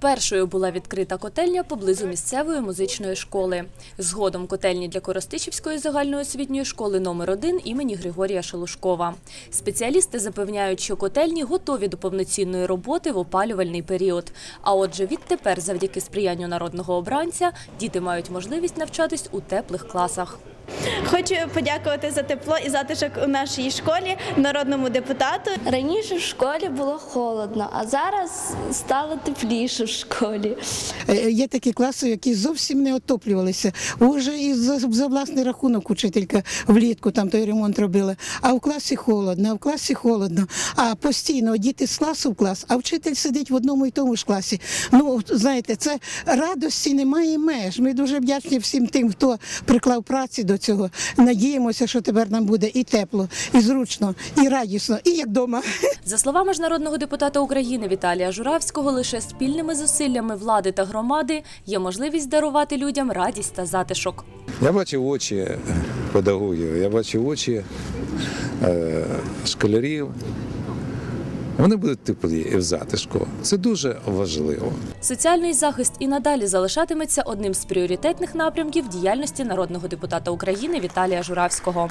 Першою була відкрита котельня поблизу місцевої музичної школи. Згодом котельні для Коростичівської загальноосвітньої школи номер 1 імені Григорія Шелушкова. Спеціалісти запевняють, що котельні готові до повноцінної роботи в опалювальний період. А отже, відтепер, завдяки сприянню народного обранця, діти мають можливість навчатись у теплих класах. Хочу подякувати за тепло і затишок у нашій школі, народному депутату. Раніше в школі було холодно, а зараз стало тепліше в школі. Е, Є такі класи, які зовсім не отоплювалися. Уже і за, за власний рахунок учителька влітку там той ремонт робила. А в класі холодно, а в класі холодно. А постійно діти з класу в клас, а вчитель сидить в одному і тому ж класі. Ну знаєте, це радості немає меж. Ми дуже вдячні всім тим, хто приклав праці до цього. Надіємося, що тепер нам буде і тепло, і зручно, і радісно, і як вдома. За словами ж народного депутата України Віталія Журавського, лише спільними зусиллями влади та громади є можливість дарувати людям радість та затишок. Я бачив очі педагогів, я бачив очі е, школярів. Вони будуть теплі і в затишку. Це дуже важливо. Соціальний захист і надалі залишатиметься одним з пріоритетних напрямків діяльності народного депутата України Віталія Журавського.